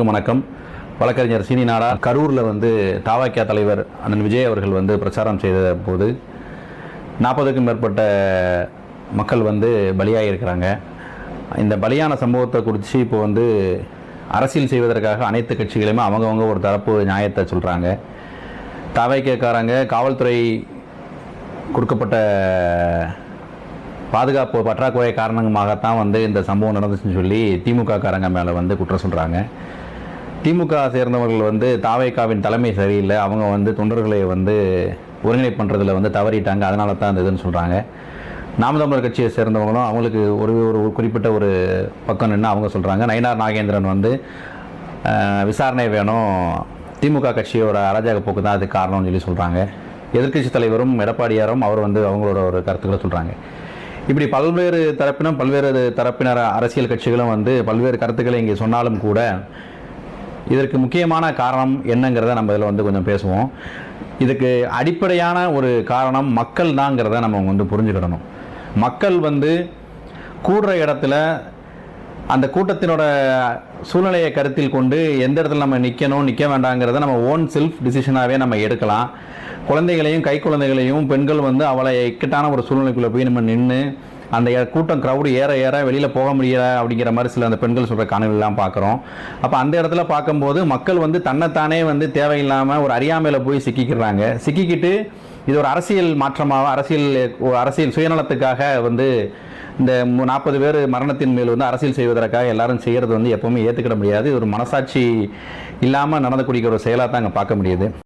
அனைவருக்கும் வணக்கம். வழக்கறிஞர் சீனி நாடா கரூரில் வந்து தாவாக்கியா தலைவர் அண்ணன் விஜய் அவர்கள் வந்து பிரச்சாரம் செய்த போது நாற்பதுக்கும் மேற்பட்ட மக்கள் வந்து பலியாக இருக்கிறாங்க இந்த பலியான சம்பவத்தை குறித்து இப்போ வந்து அரசியல் செய்வதற்காக அனைத்து கட்சிகளையுமே அவங்கவங்க ஒரு தரப்பு நியாயத்தை சொல்கிறாங்க தாவைக்கேக்காரங்க காவல்துறை கொடுக்கப்பட்ட பாதுகாப்பு பற்றாக்குறை காரணமாகத்தான் வந்து இந்த சம்பவம் நடந்துச்சுன்னு சொல்லி திமுக காரங்க மேலே வந்து குற்றம் சொல்கிறாங்க திமுக சேர்ந்தவர்கள் வந்து தாவேக்காவின் தலைமை சரியில்லை. அவங்க வந்து தொண்டர்களை வந்து ஒருங்கிணை பண்ணுறதுல வந்து தவறிட்டாங்க. அதனால தான் இந்த இதுன்னு சொல்கிறாங்க நாம் தமிழர் கட்சியை சேர்ந்தவங்களும் அவங்களுக்கு ஒரு ஒரு குறிப்பிட்ட ஒரு பக்கம் நின்று அவங்க சொல்கிறாங்க நயினார் நாகேந்திரன் வந்து விசாரணை வேணும். திமுக கட்சியோட அராஜக போக்கு தான் அதுக்கு காரணம்னு சொல்லி சொல்கிறாங்க எதிர்க்கட்சி தலைவரும் எடப்பாடியாரும் அவர் வந்து அவங்களோட ஒரு கருத்துக்களை சொல்கிறாங்க இப்படி பல்வேறு தரப்பினம் பல்வேறு தரப்பினர் அரசியல் கட்சிகளும் வந்து பல்வேறு கருத்துக்களை இங்கே சொன்னாலும் கூட இதற்கு முக்கியமான காரணம் என்னங்கிறத நம்ம இதில் வந்து கொஞ்சம் பேசுவோம். இதுக்கு அடிப்படையான ஒரு காரணம் மக்கள் தாங்கிறத நம்ம வந்து புரிஞ்சுக்கிடணும். மக்கள் வந்து கூடுற இடத்துல அந்த கூட்டத்தினோட சூழ்நிலையை கருத்தில் கொண்டு எந்த இடத்துல நம்ம நிற்கணும் நிற்க வேண்டாங்கிறத நம்ம ஓன் செல்ஃப் டிசிஷனாகவே நம்ம எடுக்கலாம். குழந்தைகளையும் கை குழந்தைகளையும் பெண்கள் வந்து அவளை இக்கட்டான ஒரு சூழ்நிலைக்குள்ளே போய் நம்ம நின்று அந்த கூட்டம் க்ரௌடு ஏற ஏற வெளியில் போக முடியல அப்படிங்கிற மாதிரி சில அந்த பெண்கள் சொல்கிற காணொலிலாம் பார்க்குறோம். அப்போ அந்த இடத்துல பார்க்கும்போது மக்கள் வந்து தன்னைத்தானே வந்து தேவையில்லாமல் ஒரு அறியாமையில் போய் சிக்கிக்கிறாங்க. சிக்கிக்கிட்டு இது ஒரு அரசியல் மாற்றமாக அரசியல் அரசியல் சுயநலத்துக்காக வந்து இந்த நாற்பது பேர் மரணத்தின் மேல் வந்து அரசியல் செய்வதற்காக எல்லாரும் செய்கிறது வந்து எப்பவுமே ஏற்றுக்கிட முடியாது. இது ஒரு மனசாட்சி இல்லாமல் நடந்தக்கூடிய ஒரு செயலாக தான் அங்கே பார்க்க முடியுது.